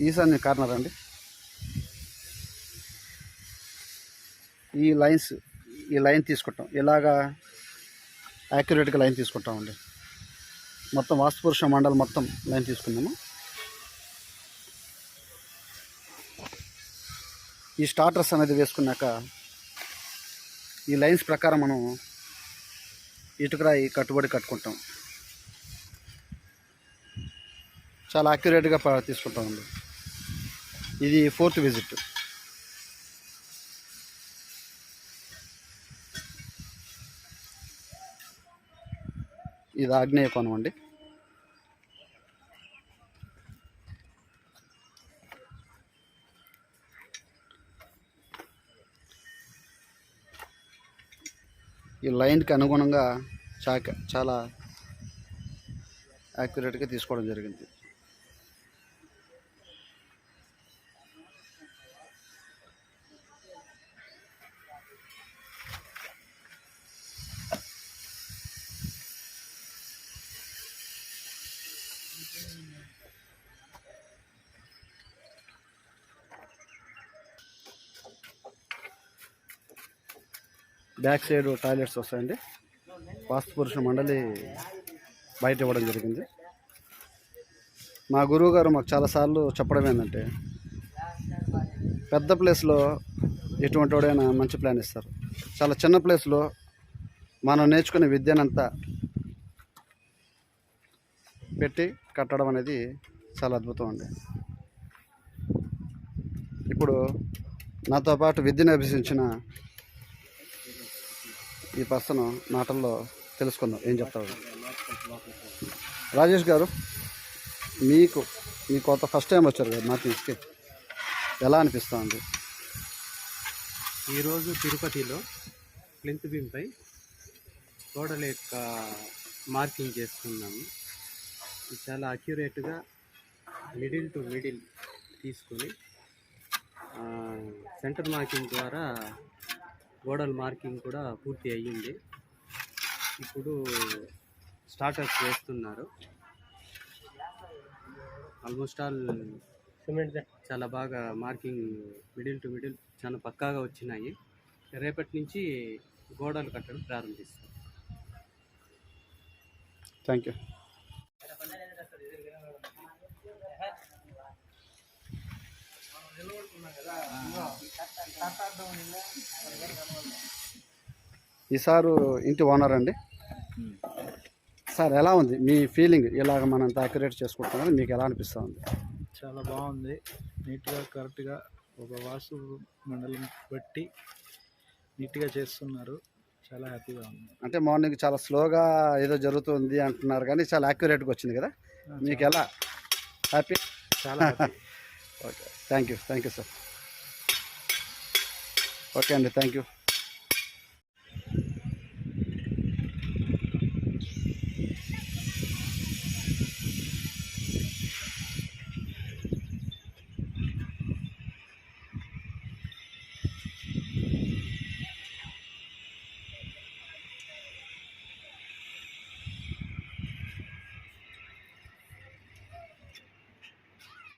ఈశాన్య కార్నర్ అండి. ఈ లైన్స్ ఈ లైన్ తీసుకుంటాం. ఇలాగా యాక్యురేట్గా లైన్ తీసుకుంటామండి. మొత్తం వాస్తుపురుష మండలం మొత్తం లైన్ తీసుకున్నాము ఈ స్టార్టర్స్ అనేది వేసుకున్నాక ఈ లైన్స్ ప్రకారం మనం ఇటుకరాయి కట్టుబడి కట్టుకుంటాం. చాలా యాక్యురేట్గా తీసుకుంటామండి. ఇది ఫోర్త్ విజిట్. ఇది ఆగ్నేయ కోణం అండి. ఈ లైన్కి అనుగుణంగా చాక చాలా యాక్యురేట్గా తీసుకోవడం జరిగింది. బ్యాక్ సైడ్ టాయిలెట్స్ వస్తాయండి. వాస్తుపురుష మండలి బయట ఇవ్వడం జరిగింది. మా గురువు గారు మాకు చాలాసార్లు చెప్పడం ఏంటంటే పెద్ద ప్లేస్లో ఎటువంటి వాడైనా మంచి ప్లాన్ ఇస్తారు. చాలా చిన్న ప్లేస్లో మనం నేర్చుకునే విద్యనంతా పెట్టి కట్టడం అనేది చాలా అద్భుతం అండి. ఇప్పుడు నాతో పాటు విద్యను అభ్యసించిన ఈ పర్సన్ మాటల్లో తెలుసుకుందాం ఏం చెప్తారు రాజేష్ గారు మీకు మీ కొత్త ఫస్ట్ టైం వచ్చారు కదా మార్కింగ్స్కి ఎలా అనిపిస్తుంది? ఈరోజు తిరుపతిలో ప్లింత్ బీమ్పై గోడల యొక్క మార్కింగ్ చేసుకున్నాము చాలా అక్యురేట్గా మిడిల్ టు మిడిల్ తీసుకొని సెంటర్ మార్కింగ్ ద్వారా గోడల మార్కింగ్ కూడా పూర్తి అయ్యింది. ఇప్పుడు స్టార్టర్స్ వేస్తున్నారు. ఆల్మోస్ట్ ఆల్ సిమెంట్ చాలా బాగా మార్కింగ్ మిడిల్ టు మిడిల్ చాలా పక్కాగా వచ్చినాయి. రేపటి నుంచి గోడలు కట్టడం ప్రారంభిస్తాం. థ్యాంక్ యూ ఈ సారు ఇంటి ఓనర్ అండి. సార్ ఎలా ఉంది? మీ ఫీలింగ్ ఇలాగ మనంత యాక్యురేట్ చేసుకుంటున్నారు? మీకు ఎలా అనిపిస్తుంది? చాలా బాగుంది. నీట్గా కరెక్ట్గా ఒక వాస్తు మండలం బట్టి నీట్గా చేస్తున్నారు. చాలా హ్యాపీగా ఉంది. అంటే మార్నింగ్ చాలా స్లోగా ఏదో జరుగుతుంది అంటున్నారు కానీ చాలా యాక్యురేట్గా వచ్చింది కదా? మీకు ఎలా? హ్యాపీ చాలా. Okay thank you thank you sir okay అండి థ్యాంక్ యూ